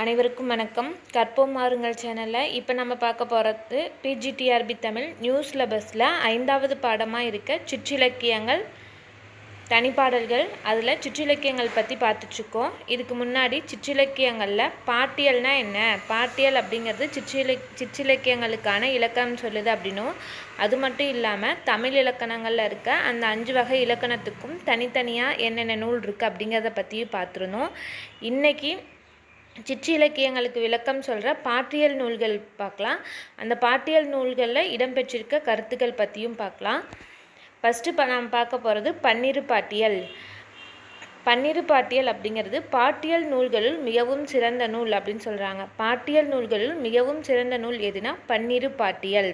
அனைவருக்கும் வணக்கம். கற்போம் மாறுங்கள் சேனலில் இப்போ நம்ம பார்க்க போகிறது பிஜிடிஆர்பி தமிழ் நியூஸ் சிலபஸில் ஐந்தாவது பாடமாக இருக்க சிற்றிலக்கியங்கள் தனிப்பாடல்கள். அதில் சிற்றிலக்கியங்கள் பற்றி பார்த்துட்ருக்கோம். இதுக்கு முன்னாடி சிற்றிலக்கியங்களில் பாட்டியல்னா என்ன? பாட்டியல் அப்படிங்கிறது சிற்றில சிற்றிலக்கியங்களுக்கான இலக்கணம் சொல்லுது அப்படின்னும். அது மட்டும் இல்லாமல் தமிழ் இலக்கணங்களில் இருக்க அந்த அஞ்சு வகை இலக்கணத்துக்கும் தனித்தனியாக என்னென்ன நூல் இருக்குது அப்படிங்கிறத பற்றியும் பார்த்துருந்தோம் இன்றைக்கி சிற்றிலக்கியங்களுக்கு விளக்கம் சொல்கிற பாட்டியல் நூல்கள் பார்க்கலாம். அந்த பாட்டியல் நூல்களில் இடம்பெற்றிருக்க கருத்துக்கள் பற்றியும் பார்க்கலாம். ஃபஸ்ட்டு இப்போ நாம் பார்க்க போகிறது பன்னிரு பாட்டியல். பன்னிரு பாட்டியல் அப்படிங்கிறது பாட்டியல் நூல்களுள் மிகவும் சிறந்த நூல் அப்படின்னு சொல்கிறாங்க பாட்டியல் நூல்களுள் மிகவும் சிறந்த நூல் எதுனா பன்னிரு பாட்டியல்.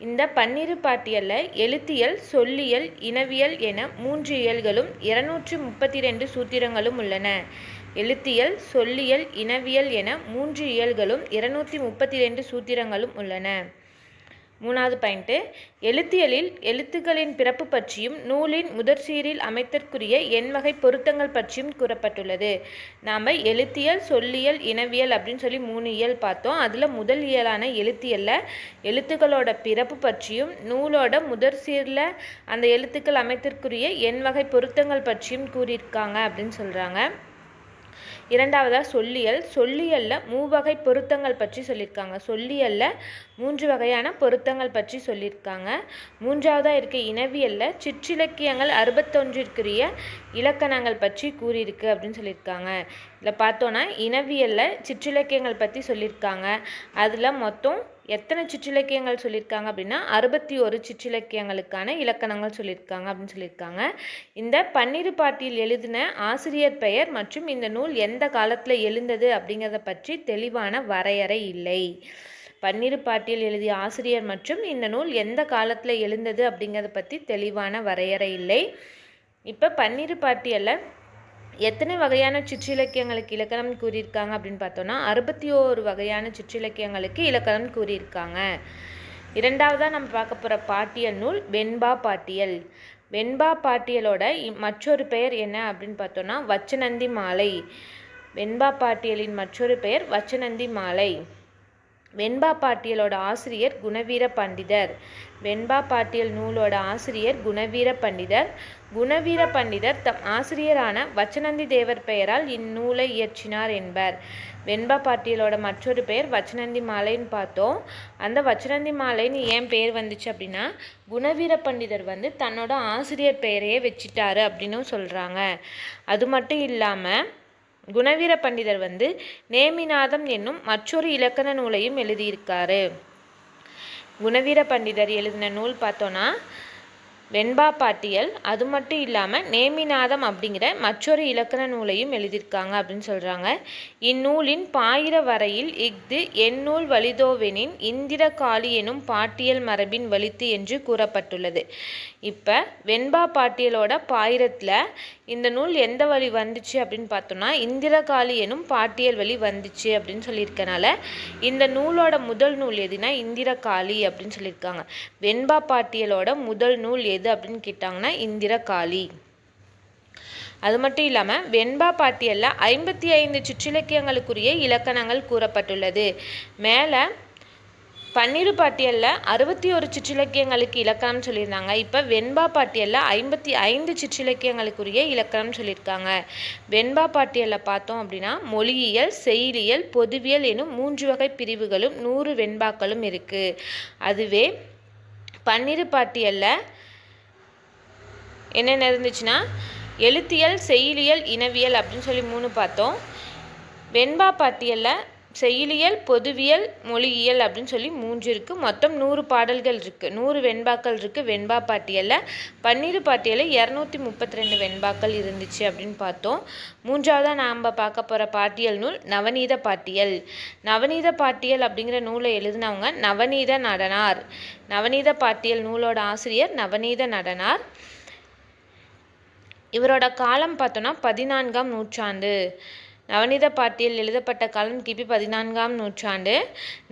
இந்த பன்னிரு பாட்டியலில் எழுத்தியல் சொல்லியல் இனவியல் என மூன்று இயல்களும் இருநூற்றி முப்பத்தி ரெண்டு சூத்திரங்களும் உள்ளன. எழுத்தியல் சொல்லியல் இனவியல் என மூன்று இயல்களும் இருநூற்றி முப்பத்தி ரெண்டு சூத்திரங்களும் உள்ளன. மூணாவது பாயிண்ட்டு எழுத்தியலில் எழுத்துக்களின் பிறப்பு பற்றியும் நூலின் முதற் சீரில் அமைத்தற்குரிய எண்வகை பொருத்தங்கள் பற்றியும் கூறப்பட்டுள்ளது. நாம் எழுத்தியல் சொல்லியல் இனவியல் அப்படின்னு சொல்லி மூணு இயல் பார்த்தோம். அதில் முதல் இயலான எழுத்தியலில் எழுத்துக்களோட பிறப்பு பற்றியும் நூலோட முதற் சீரில் அந்த எழுத்துக்கள் அமைத்திற்குரிய எண்வகை பொருத்தங்கள் பற்றியும் கூறியிருக்காங்க அப்படின்னு சொல்கிறாங்க இரண்டாவதாக சொல்லியல். சொல்லியலில் மூவகை பொருத்தங்கள் பற்றி சொல்லியிருக்காங்க. சொல்லியலில் மூன்று வகையான பொருத்தங்கள் பற்றி சொல்லியிருக்காங்க. மூன்றாவதாக இருக்க இனவியலில். சிற்றிலக்கியங்கள் அறுபத்தொன்றிற்குரிய இலக்கணங்கள் பற்றி கூறியிருக்கு அப்படின்னு சொல்லியிருக்காங்க. இதில் பார்த்தோன்னா இனவியலில் சிற்றிலக்கியங்கள் பற்றி சொல்லியிருக்காங்க. அதில் மொத்தம் எத்தனை சிற்றிலக்கியங்கள் சொல்லியிருக்காங்க அப்படின்னா அறுபத்தி ஒரு சிற்றிலக்கியங்களுக்கான இலக்கணங்கள் சொல்லியிருக்காங்க அப்படின்னு சொல்லியிருக்காங்க. இந்த பன்னிரு பாட்டியில் எழுதின ஆசிரியர் பெயர் மற்றும் இந்த நூல் எந்த காலத்தில் எழுந்தது அப்படிங்கிறத பற்றி தெளிவான வரையறை இல்லை. பன்னிரு பாட்டியல் எழுதிய ஆசிரியர் மற்றும் இந்த நூல் எந்த காலத்தில் எழுந்தது அப்படிங்கிறத பற்றி தெளிவான வரையறை இல்லை. இப்போ பன்னிரு பாட்டியலில் எத்தனை வகையான சிற்றிலக்கியங்களுக்கு இலக்கணம் கூறியிருக்காங்க அப்படின்னு பார்த்தோன்னா அறுபத்தி ஓரு வகையான சிற்றிலக்கியங்களுக்கு இலக்கணம் கூறியிருக்காங்க. இரண்டாவதாக நம்ம பார்க்க போகிற பாட்டியல் நூல் வெண்பா பாட்டியல். வெண்பா பாட்டியலோட மற்றொரு பெயர் என்ன அப்படின்னு பார்த்தோன்னா வச்சநந்தி மாலை. வெண்பா பாட்டியலின் மற்றொரு பெயர் வச்சநந்தி மாலை. வெண்பா பாட்டியலோட ஆசிரியர் குணவீர பண்டிதர். வெண்பா பாட்டியல் நூலோட ஆசிரியர் குணவீர பண்டிதர். குணவீர பண்டிதர் தம் ஆசிரியரான வச்சநந்தி தேவர் பெயரால் இந்நூலை இயற்றினார் என்பர். வெண்பா பாட்டியலோட மற்றொரு பெயர் வச்சநந்தி மாலைன்னு பார்த்தோம். அந்த வச்சநந்தி மாலைன்னு ஏன் பெயர் வந்துச்சு அப்படின்னா குணவீர பண்டிதர் வந்து தன்னோட ஆசிரியர் பெயரையே வச்சிட்டாரு அப்படின்னும் சொல்கிறாங்க அது மட்டும் இல்லாமல் குணவீர பண்டிதர் வந்து நேமிநாதம் என்னும் மற்றொரு இலக்கண நூலையும் எழுதியிருக்காரு. குணவீர பண்டிதர் எழுதின நூல் பார்த்தோன்னா வெண்பா பாட்டியல் அது மட்டும் இல்லாமல் நேமிநாதம் அப்படிங்கிற மற்றொரு இலக்கண நூலையும் எழுதியிருக்காங்க அப்படின்னு சொல்கிறாங்க இந்நூலின் பாயிர வரையில் இஃது எந்நூல் வலிதோவெனின் இந்திர காளி எனும் பாட்டியல் மரபின் வலித்து என்று கூறப்பட்டுள்ளது. இப்போ வெண்பா பாட்டியலோட பாயிரத்தில் இந்த நூல் எந்த வழி வந்துச்சு அப்படின்னு பார்த்தோம்னா இந்திரகாளி எனும் பாட்டியல் வழி வந்துச்சு அப்படின்னு சொல்லியிருக்கனால இந்த நூலோட முதல் நூல் எதுனா இந்திரகாளி அப்படின்னு சொல்லியிருக்காங்க. வெண்பா பாட்டியலோட முதல் நூல் எது அப்படின்னு கேட்டாங்கன்னா இந்திரகாளி. அது மட்டும் இல்லாமல் வெண்பா பாட்டியலில் ஐம்பத்தி ஐந்து சிற்றிலக்கியங்களுக்குரிய இலக்கணங்கள் கூறப்பட்டுள்ளது. மேலே பன்னிரு பாட்டியலில் அறுபத்தி ஒரு சிற்றிலக்கியங்களுக்கு இலக்கணம் சொல்லியிருந்தாங்க. இப்போ வெண்பா பாட்டியலில் ஐம்பத்தி ஐந்து சிற்றிலக்கியங்களுக்குரிய இலக்கணம் சொல்லியிருக்காங்க. வெண்பா பாட்டியலில் பார்த்தோம் அப்படின்னா மொழியியல் செயலியல் பொதுவியல் எனும் மூன்று வகை பிரிவுகளும் நூறு வெண்பாக்களும் இருக்குது அதுவே பன்னிரு பாட்டியலில் என்னென்ன இருந்துச்சுன்னா எழுத்தியல் செய்தியல் இனவியல் அப்படின்னு சொல்லி மூணு பார்த்தோம். வெண்பா பாட்டியலில் செயலியல் பொதுவியல் மொழியியல் அப்படின்னு சொல்லி மூன்று இருக்குது மொத்தம் நூறு பாடல்கள் இருக்குது நூறு வெண்பாக்கள் இருக்குது வெண்பா பாட்டியலில் பன்னிரு பாட்டியலில் இரநூத்தி முப்பத்தி ரெண்டு வெண்பாக்கள் இருந்துச்சு அப்படின்னு பார்த்தோம். மூன்றாவதாக நாம் பார்க்க போகிற பாட்டியல் நூல் நவநீத பாட்டியல் நவநீத பாட்டியல் அப்படிங்கிற நூலை எழுதினவங்க நவநீத நடனார். நவநீத பாட்டியல் நூலோட ஆசிரியர் நவநீத நடனார். இவரோட காலம் பார்த்தோன்னா பதினான்காம் நூற்றாண்டு. நவநீத பாட்டியல் எழுதப்பட்ட காலம் கிபி பதினான்காம் நூற்றாண்டு.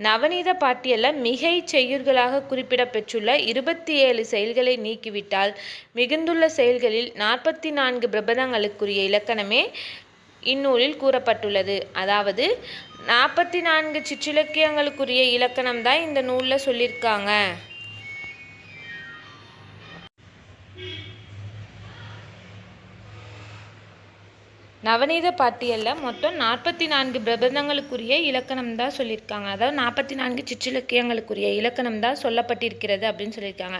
நவநீத பாட்டியலில் மிகை செய்யுள்களாக குறிப்பிடப்பெற்றுள்ள இருபத்தி ஏழு செயல்களை நீக்கிவிட்டால் மிகுந்துள்ள செயல்களில் நாற்பத்தி நான்கு பிரபதங்களுக்குரிய இலக்கணமே இந்நூலில் கூறப்பட்டுள்ளது. அதாவது நாற்பத்தி நான்கு சிற்றிலக்கியங்களுக்குரிய இலக்கணம் தான் இந்த நூலில் சொல்லியிருக்காங்க நவநீத பாட்டியலில் மொத்தம் நாற்பத்தி நான்கு பிரபந்தங்களுக்குரிய இலக்கணம் தான் சொல்லியிருக்காங்க. அதாவது நாற்பத்தி நான்கு சிற்றிலக்கியங்களுக்குரிய இலக்கணம் தான் சொல்லப்பட்டிருக்கிறது அப்படின்னு சொல்லியிருக்காங்க.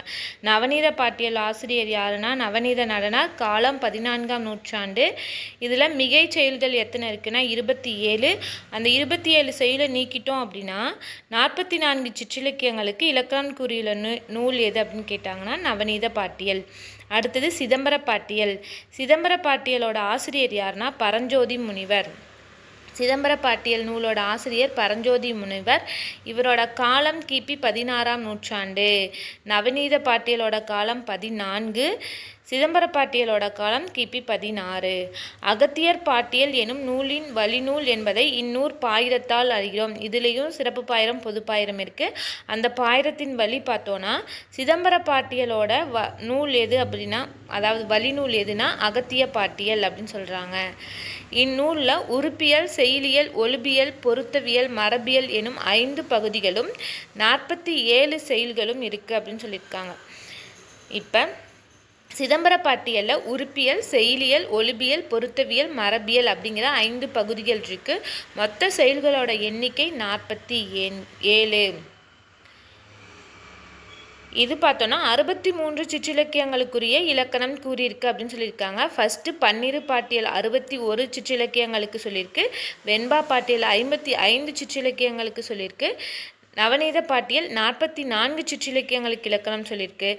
நவநீத பாட்டியல் ஆசிரியர் யாருன்னா நவநீத நடனார் காலம் பதினான்காம் நூற்றாண்டு. இதில் மிகை செயல்கள் எத்தனை இருக்குன்னா இருபத்தி ஏழு. அந்த இருபத்தி ஏழு செயலை நீக்கிட்டோம் அப்படின்னா நாற்பத்தி நான்கு சிற்றிலக்கியங்களுக்கு இலக்கணம் கூறியுள்ள நூ நூல் எது அப்படின்னு கேட்டாங்கன்னா நவநீத பாட்டியல். அடுத்தது சிதம்பர பாட்டியல் சிதம்பர பாட்டியலோட ஆசிரியர் யாருன்னா பரஞ்சோதி முனிவர். சிதம்பர பாட்டியல் நூலோட ஆசிரியர் பரஞ்சோதி முனிவர். இவரோட காலம் கிபி பதினாறாம் நூற்றாண்டு. நவநீத பாட்டியலோட காலம் பதினான்கு. சிதம்பர பாட்டியலோட காலம் கிபி பதினாறு. அகத்தியர் பாட்டியல் எனும் நூலின் வழிநூல் என்பதை இந்நூற் பாயிரத்தால் அறிகிறோம். இதுலேயும் சிறப்பு பாயிரம் பொது பாயிரம் இருக்குது அந்த பாயிரத்தின் வழி பார்த்தோன்னா சிதம்பர பாட்டியலோட வ நூல் எது அப்படின்னா அதாவது வழிநூல் எதுனா அகத்திய பாட்டியல் அப்படின்னு சொல்கிறாங்க இந்நூலில் உறுப்பியல் செயலியல் ஒலிபியல் பொருத்தவியல் மரபியல் எனும் ஐந்து பகுதிகளும் நாற்பத்தி ஏழு செயல்களும் இருக்குது அப்படின்னு சொல்லியிருக்காங்க. இப்போ சிதம்பர பாட்டியலில் உறுப்பியல் செயலியல் ஒலிபியல் பொருத்தவியல் மரபியல் அப்படிங்கிற ஐந்து பகுதிகள் இருக்குது மொத்த செயல்களோட எண்ணிக்கை நாற்பத்தி ஏழு. இது பார்த்தோன்னா அறுபத்தி மூன்று சிற்றிலக்கியங்களுக்குரிய இலக்கணம் கூறியிருக்கு அப்படின்னு சொல்லியிருக்காங்க. ஃபஸ்ட்டு பன்னிரு பாட்டியல் அறுபத்தி ஒரு சிற்றிலக்கியங்களுக்கு சொல்லியிருக்கு. வெண்பா பாட்டியல் ஐம்பத்தி ஐந்து சிற்றிலக்கியங்களுக்கு சொல்லியிருக்கு. நவநீத பாட்டியல் நாற்பத்தி நான்கு சிற்றிலக்கியங்களுக்கு இலக்கணம் சொல்லியிருக்கு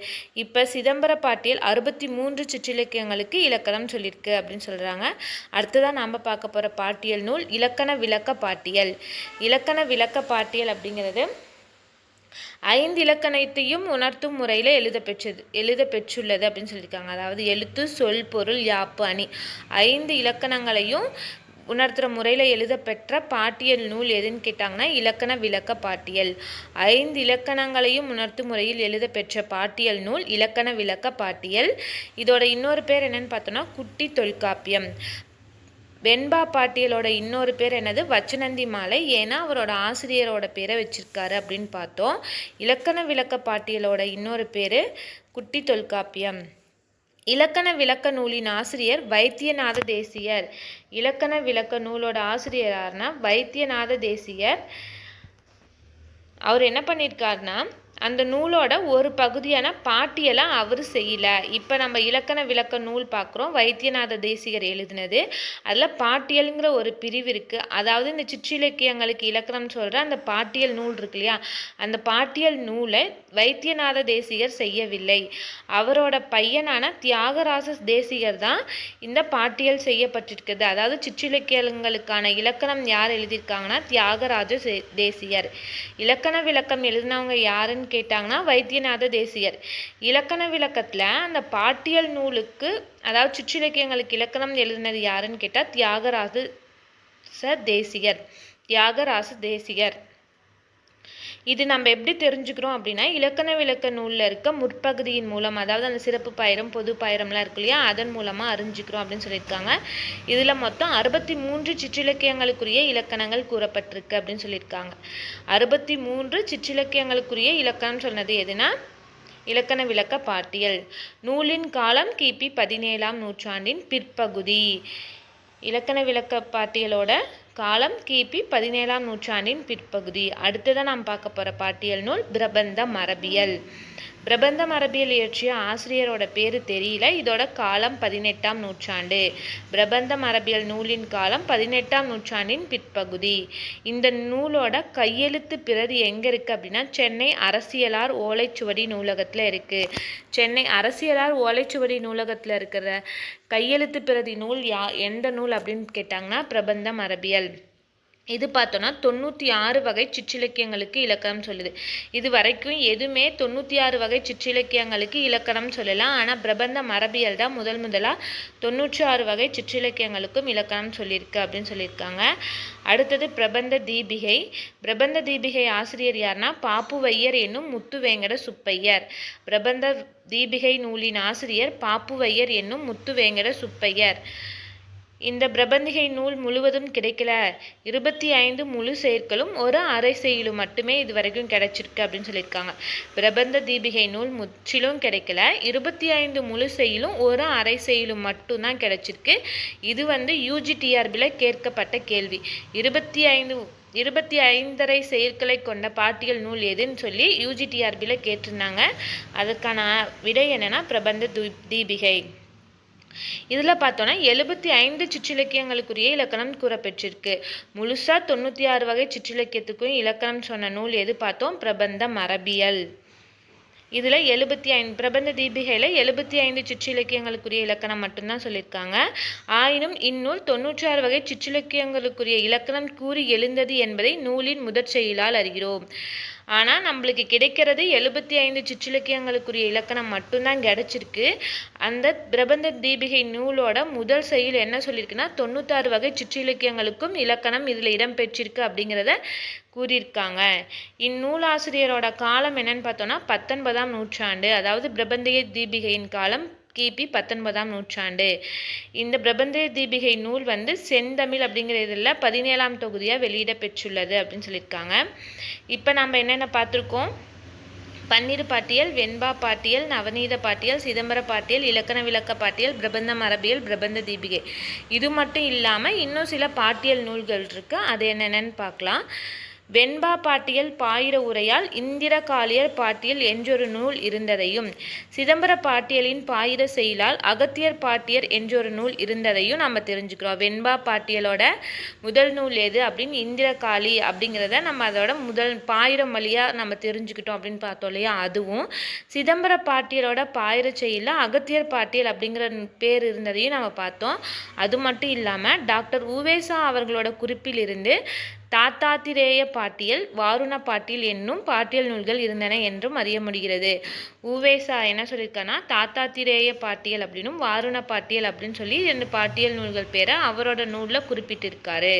இப்போ சிதம்பர பாட்டியல் அறுபத்தி மூன்று சிற்றிலக்கியங்களுக்கு இலக்கணம் சொல்லியிருக்கு அப்படின்னு சொல்கிறாங்க அடுத்ததாக நாம் பார்க்க போகிற பாட்டியல் நூல் இலக்கண விளக்க பாட்டியல். இலக்கண விளக்க பாட்டியல் அப்படிங்கிறது ஐந்து இலக்கணத்தையும் உணர்த்தும் முறையில் எழுத பெற்றது எழுத பெற்றுள்ளது அப்படின்னு சொல்லியிருக்காங்க. அதாவது எழுத்து சொல் பொருள் யாப்பு அணி. ஐந்து இலக்கணங்களையும் உணர்த்துகிற முறையில் எழுதப்பெற்ற பாட்டியல் நூல் எதுன்னு கேட்டாங்கன்னா இலக்கண விளக்க பாட்டியல். ஐந்து இலக்கணங்களையும் உணர்த்தும் முறையில் எழுதப்பெற்ற பாட்டியல் நூல் இலக்கண விளக்க பாட்டியல். இதோட இன்னொரு பேர் என்னன்னு பார்த்தோன்னா குட்டி தொல்காப்பியம். வெண்பா பாட்டியலோட இன்னொரு பேர் என்னது? வச்சநந்தி மாலை. ஏன்னா அவரோட ஆசிரியரோட பேரை வச்சிருக்காரு அப்படின்னு பார்த்தோம். இலக்கண விளக்க பாட்டியலோட இன்னொரு பேர் குட்டி தொல்காப்பியம். இலக்கண விளக்க நூலின் ஆசிரியர் வைத்தியநாத தேசியர். இலக்கண விளக்க நூலோட ஆசிரியர் யாருன்னா வைத்தியநாத தேசியர். அவர் என்ன பண்ணியிருக்காருன்னா அந்த நூலோட ஒரு பகுதியான பாட்டியெல்லாம் அவர் செய்யலை. இப்போ நம்ம இலக்கண விளக்க நூல் பார்க்குறோம் வைத்தியநாத தேசிகர் எழுதினது. அதில் பாட்டியலுங்கிற ஒரு பிரிவு இருக்குது அதாவது இந்த சிற்றிலக்கியங்களுக்கு இலக்கணம் சொல்கிற அந்த பாட்டியல் நூல் இருக்கு இல்லையா? அந்த பாட்டியல் நூலை வைத்தியநாத தேசிகர் செய்யவில்லை. அவரோட பையனான தியாகராச தேசிகர் தான் இந்த பாட்டியல் செய்யப்பட்டிருக்குது அதாவது சிற்றிலக்கியங்களுக்கான இலக்கணம் யார் எழுதியிருக்காங்கன்னா தியாகராஜ தேசியர் இலக்கண விளக்கம் எழுதினவங்க யாருன்னு கேட்டாங்கன்னா வைத்தியநாத தேசியர். இலக்கண விளக்கத்தில் அந்த பாட்டியல் நூலுக்கு அதாவது சுற்றிலக்கியங்களுக்கு இலக்கணம் எழுதினது யாருன்னு கேட்டால் தியாகராஜ தேசிகர் தியாகராச தேசிகர் இது நம்ம எப்படி தெரிஞ்சுக்கிறோம் அப்படின்னா இலக்கண விளக்க நூலில் இருக்க முற்பகுதியின் மூலம் அதாவது அந்த சிறப்பு பயிரம் பொது பயிரம்லாம் இருக்கு இல்லையா அதன் மூலமாக அறிஞ்சிக்கிறோம் அப்படின்னு சொல்லியிருக்காங்க. இதில் மொத்தம் அறுபத்தி மூன்று சிற்றிலக்கியங்களுக்குரிய இலக்கணங்கள் கூறப்பட்டிருக்கு அப்படின்னு சொல்லியிருக்காங்க. அறுபத்தி மூன்று சிற்றிலக்கியங்களுக்குரிய இலக்கணம் சொன்னது எதுனா? இலக்கண விளக்க பாட்டியல். நூலின் காலம் கிபி பதினேழாம் நூற்றாண்டின் பிற்பகுதி. இலக்கண விளக்க பாட்டியலோட காலம் கிபி பதினேழாம் நூற்றாண்டின் பிற்பகுதி. அடுத்ததான் நாம் பார்க்க போகிற பாட்டியல் நூல் பிரபந்த மரபியல். பிரபந்த மரபியல் இயற்றிய ஆசிரியரோட பேர் தெரியல. இதோட காலம் பதினெட்டாம் நூற்றாண்டு. பிரபந்த மரபியல் நூலின் காலம் பதினெட்டாம் நூற்றாண்டின் பிற்பகுதி. இந்த நூலோட கையெழுத்து பிரதி எங்கே இருக்குது அப்படின்னா சென்னை அரசியலார் ஓலைச்சுவடி நூலகத்தில் இருக்குது சென்னை அரசியலார் ஓலைச்சுவடி நூலகத்தில் இருக்கிற கையெழுத்து பிரதி நூல் யா எந்த நூல் அப்படின்னு கேட்டாங்கன்னா பிரபந்த மரபியல் இது பார்த்தோன்னா தொண்ணூற்றி ஆறு வகை சிற்றிலக்கியங்களுக்கு இலக்கணம் சொல்லுது. இது வரைக்கும் எதுவுமே தொண்ணூற்றி ஆறு வகை சிற்றிலக்கியங்களுக்கு இலக்கணம் சொல்லலாம். ஆனால் பிரபந்த மரபியல் தான் முதல் முதலாக தொண்ணூற்றி ஆறு வகை சிற்றிலக்கியங்களுக்கும் இலக்கணம் சொல்லியிருக்கு அப்படின்னு சொல்லியிருக்காங்க. அடுத்தது பிரபந்த தீபிகை. பிரபந்த தீபிகை ஆசிரியர் யார்னா பாப்புவையர் என்னும் முத்துவேங்கட சுப்பையர். பிரபந்த தீபிகை நூலின் ஆசிரியர் பாப்புவையர் என்னும் முத்துவேங்கட சுப்பையர். இந்த பிரபந்திகை நூல் முழுவதும் கிடைக்கல. இருபத்தி ஐந்து முழு செயற்களும் ஒரு அரை செயலும் மட்டுமே இது வரைக்கும் கிடைச்சிருக்கு அப்படின்னு சொல்லியிருக்காங்க. பிரபந்த தீபிகை நூல் முற்றிலும் கிடைக்கல. இருபத்தி ஐந்து முழு செயலும் ஒரு அரை செயலும் மட்டும்தான் கிடைச்சிருக்கு. இது வந்து யூஜிடிஆர்பியில் கேட்கப்பட்ட கேள்வி. இருபத்தி ஐந்து இருபத்தி ஐந்தரை செயற்களை கொண்ட பாட்டியல் நூல் எதுன்னு சொல்லி யூஜிடிஆர்பியில் கேட்டிருந்தாங்க. அதுக்கான விடை என்னென்னா பிரபந்த தீபிகை. இதில் பார்த்தோன்னா எழுபத்தி ஐந்து சிற்றிலக்கியங்களுக்குரிய இலக்கணம் கூறப்பெற்றிருக்கு. முழுசாக தொண்ணூற்றி ஆறு வகை சிற்றிலக்கியத்துக்கும் இலக்கணம் சொன்ன நூல் எது பார்த்தோம்? பிரபந்த மரபியல். இதில் எழுபத்தி ஐந்து பிரபந்த தீபிகையில் எழுபத்தி ஐந்து சிற்றிலக்கியங்களுக்குரிய இலக்கணம் மட்டும்தான் சொல்லியிருக்காங்க. ஆயினும் இந்நூல் தொண்ணூற்றி ஆறு வகை சிற்றிலக்கியங்களுக்குரிய இலக்கணம் கூறி எழுந்தது என்பதை நூலின் முதற் செயலால் அறிகிறோம். ஆனால் நம்மளுக்கு கிடைக்கிறது எழுபத்தி ஐந்து சிற்றிலக்கியங்களுக்குரிய இலக்கணம் மட்டும்தான் கிடச்சிருக்கு. அந்த பிரபந்த தீபிகை நூலோட முதல் செயல் என்ன சொல்லியிருக்குன்னா தொண்ணூத்தாறு வகை சிற்றிலக்கியங்களுக்கும் இலக்கணம் இதில் இடம்பெற்றிருக்கு அப்படிங்கிறத கூறியிருக்காங்க. இந்நூலாசிரியரோட காலம் என்னன்னு பார்த்தோன்னா பத்தொன்பதாம் நூற்றாண்டு. அதாவது பிரபந்திய தீபிகையின் காலம் கிபி பத்தொன்பதாம் நூற்றாண்டு. இந்த பிரபந்த தீபிகை நூல் வந்து செந்தமிழ் அப்படிங்கிற இதில் பதினேழாம் தொகுதியாக வெளியிட பெற்றுள்ளது அப்படின்னு சொல்லியிருக்காங்க. இப்போ நம்ம என்னென்ன பார்த்துருக்கோம்? பன்னிரு பாட்டியல் வெண்பா பாட்டியல் நவநீத பாட்டியல் சிதம்பர பாட்டியல் இலக்கண விளக்க பாட்டியல் பிரபந்த மரபியல் பிரபந்த தீபிகை. இது மட்டும் இல்லாமல் இன்னும் சில பாட்டியல் நூல்கள் இருக்குது அது என்னென்னு பார்க்கலாம். வெண்பா பாட்டியல் பாயிர உரையால் இந்திர காளியர் பாட்டியல் என்றொரு நூல் இருந்ததையும் சிதம்பர பாட்டியலின் பாயிர செயலால் அகத்தியர் பாட்டியர் என்றொரு நூல் இருந்ததையும் நம்ம தெரிஞ்சுக்கிறோம். வெண்பா பாட்டியலோட முதல் நூல் எது அப்படின்னு இந்திர காளி அப்படிங்கிறத நம்ம அதோட முதல் பாயிரம் வழியாக நம்ம தெரிஞ்சுக்கிட்டோம் அப்படின்னு பார்த்தோம் இல்லையா? அதுவும் சிதம்பர பாட்டியலோட பாயிர செயலில் அகத்தியர் பாட்டியல் அப்படிங்கிற பேர் இருந்ததையும் நம்ம பார்த்தோம். அது மட்டும் இல்லாமல் டாக்டர் உவேசா அவர்களோட குறிப்பிலிருந்து தாத்தாத்திரேய பாட்டியல் வாருண பாட்டியல் என்னும் பாட்டியல் நூல்கள் இருந்தன என்றும் அறிய முடிகிறது. உவேசா என்ன சொல்லியிருக்கான்னா தாத்தாத்திரேய பாட்டியல் அப்படின்னும் வாருண பாட்டியல் அப்படின்னு சொல்லி ரெண்டு பாட்டியல் நூல்கள் பேரை அவரோட நூலில் குறிப்பிட்டிருக்காரு.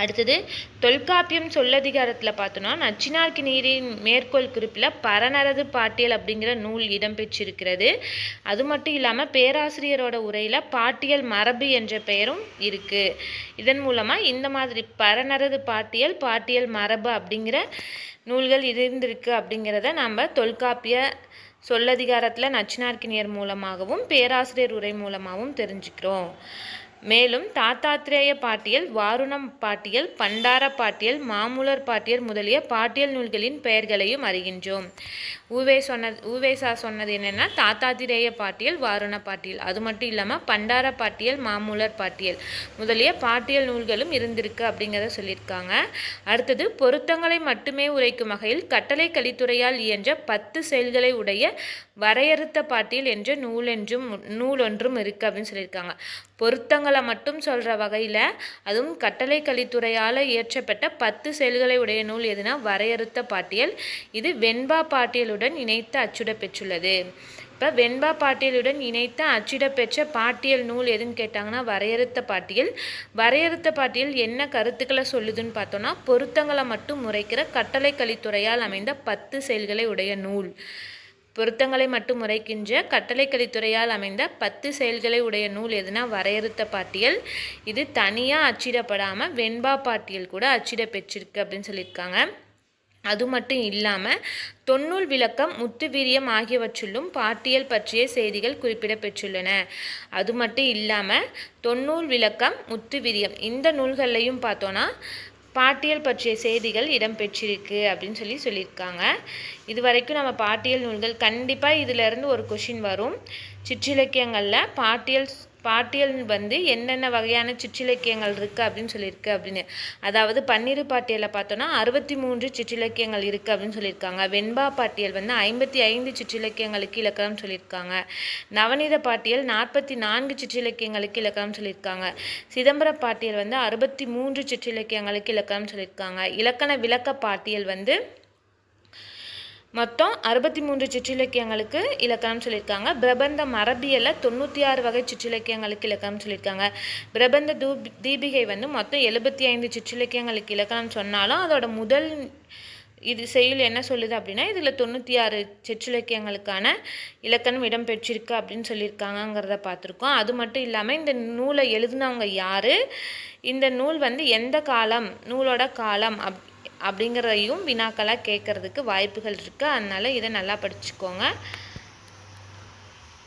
அடுத்தது தொல்காப்பியம் சொல்லதிகாரத்தில் பார்த்தோன்னா நச்சினார்க்கு நீரின் மேற்கோள் குறிப்பில் பரநரது பாட்டியல் அப்படிங்கிற நூல் இடம்பெற்றிருக்கிறது. அது மட்டும் இல்லாமல் பேராசிரியரோட உரையில் பாட்டியல் மரபு என்ற பெயரும் இருக்குது இதன் மூலமாக இந்த மாதிரி பரநரது பாட்டியல் பாட்டியல் மரபு அப்படிங்கிற நூல்கள் இருந்திருக்கு அப்படிங்கிறத நம்ம தொல்காப்பிய சொல்லதிகாரத்தில் நச்சினார்க்கினியர் மூலமாகவும் பேராசிரியர் உரை மூலமாகவும் தெரிஞ்சுக்கிறோம். மேலும் தாத்தாத்திரேய பாட்டியல் வாருணம் பாட்டியல் பண்டார பாட்டியல் மாமூலர் பாட்டியல் முதலிய பாட்டியல் நூல்களின் பெயர்களையும் அறிகின்றோம். ஊவே சொன்னது ஊவேசா சொன்னது என்னென்னா தாத்தாத்திரேய பாட்டியல் வாருண பாட்டியல். அது மட்டும் இல்லாமல் பண்டார பாட்டியல் மாமூலர் பாட்டியல் முதலிய பாட்டியல் நூல்களும் இருந்திருக்கு அப்படிங்கிறத சொல்லியிருக்காங்க. அடுத்தது பொருத்தங்களை மட்டுமே உரைக்கும் வகையில் கட்டளை கலித்துறையால் இயன்ற பத்து செயல்களை உடைய வரையறுத்த பாட்டியல் என்ற நூல் என்றும் நூல் ஒன்றும் இருக்குது அப்படின்னு சொல்லியிருக்காங்க. பொருத்தங்களை மட்டும் சொல்கிற வகையில் அதுவும் கட்டளை கலித்துறையால் இயற்றப்பட்ட பத்து செயல்களை உடைய நூல் எதுனா வரையறுத்த பாட்டியல். இது வெண்பா பாட்டியலுடன் இணைத்து அச்சுட பெற்றுள்ளது இப்போ வெண்பா பாட்டியலுடன் இணைத்து அச்சிடப்பெற்ற பாட்டியல் நூல் எதுன்னு கேட்டாங்கன்னா வரையறுத்த பாட்டியல். வரையறுத்த பாட்டியல் என்ன கருத்துக்களை சொல்லுதுன்னு பார்த்தோன்னா பொருத்தங்களை மட்டும் முறைக்கிற கட்டளை கலித்துறையால் அமைந்த பத்து செயல்களை உடைய நூல். பொருத்தங்களை மட்டும் முறைக்கின்ற கட்டளைக்கலித்துறையால் அமைந்த பத்து செயல்களை உடைய நூல் எதுனா வரையறுத்த பாட்டியல். இது தனியாக அச்சிடப்படாமல் வெண்பா பாட்டியல் கூட அச்சிட பெற்றிருக்கு அப்படின்னு சொல்லியிருக்காங்க. அது மட்டும் இல்லாமல் தொன்னூல் விளக்கம் முத்துவீரியம் ஆகியவற்றிலும் பாட்டியல் பற்றிய செய்திகள் குறிப்பிடப்பெற்றுள்ளன அது மட்டும் இல்லாமல் தொன்னூல் விளக்கம் முத்துவீரியம் இந்த நூல்கள்லையும் பார்த்தோன்னா பாட்டியல் பற்றிய செய்திகள் இடம்பெற்றிருக்கு அப்படின்னு சொல்லி சொல்லியிருக்காங்க. இது வரைக்கும் நம்ம பாட்டியல் நூல்கள் கண்டிப்பாக இதிலேருந்து ஒரு கொஷின் வரும். சிற்றிலக்கியங்களில் பாட்டியல் பாட்டியல் வந்து என்னென்ன வகையான சிற்றிலக்கியங்கள் இருக்குது அப்படின்னு சொல்லியிருக்கு அப்படின்னு. அதாவது பன்னிரு பாட்டியலில் பார்த்தோன்னா அறுபத்தி மூன்று சிற்றிலக்கியங்கள் இருக்குது அப்படின்னு சொல்லியிருக்காங்க. வெண்பா பாட்டியல் வந்து ஐம்பத்தி ஐந்து சிற்றிலக்கியங்களுக்கு இலக்கணம் சொல்லியிருக்காங்க. நவநீத பாட்டியல் நாற்பத்தி நான்கு சிற்றிலக்கியங்களுக்கு இலக்கணம் சொல்லியிருக்காங்க. சிதம்பர பாட்டியல் வந்து அறுபத்தி மூன்று சிற்றிலக்கியங்களுக்கு இலக்கணம் சொல்லியிருக்காங்க. இலக்கண விளக்க பாட்டியல் வந்து மொத்தம் அறுபத்தி மூன்று சிற்றிலக்கியங்களுக்கு இலக்கணம் சொல்லியிருக்காங்க. பிரபந்த மரபியலில் தொண்ணூற்றி ஆறு வகை சிற்றிலக்கியங்களுக்கு இலக்கணம் சொல்லியிருக்காங்க. பிரபந்த தூப் தீபிகை வந்து மொத்தம் எழுபத்தி ஐந்து சிற்றிலக்கியங்களுக்கு இலக்கணம் சொன்னாலும் அதோட முதல் இது செய்யுள் என்ன சொல்லுது அப்படின்னா இதில் தொண்ணூற்றி ஆறு சிற்றிலக்கியங்களுக்கான இலக்கணம் இடம்பெற்றிருக்கு அப்படின்னு சொல்லியிருக்காங்கங்கிறத பார்த்துருக்கோம். அது மட்டும் இல்லாமல் இந்த நூலை எழுதினவங்க யார்? இந்த நூல் வந்து எந்த காலம்? நூலோட காலம் அப் அப்படிங்கிறதையும் வினாக்களாக கேட்குறதுக்கு வாய்ப்புகள் இருக்குது அதனால் இதை நல்லா படிச்சுக்கோங்க.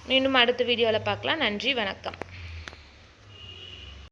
மீண்டும் அடுத்த வீடியோவில் பார்க்கலாம். நன்றி வணக்கம்.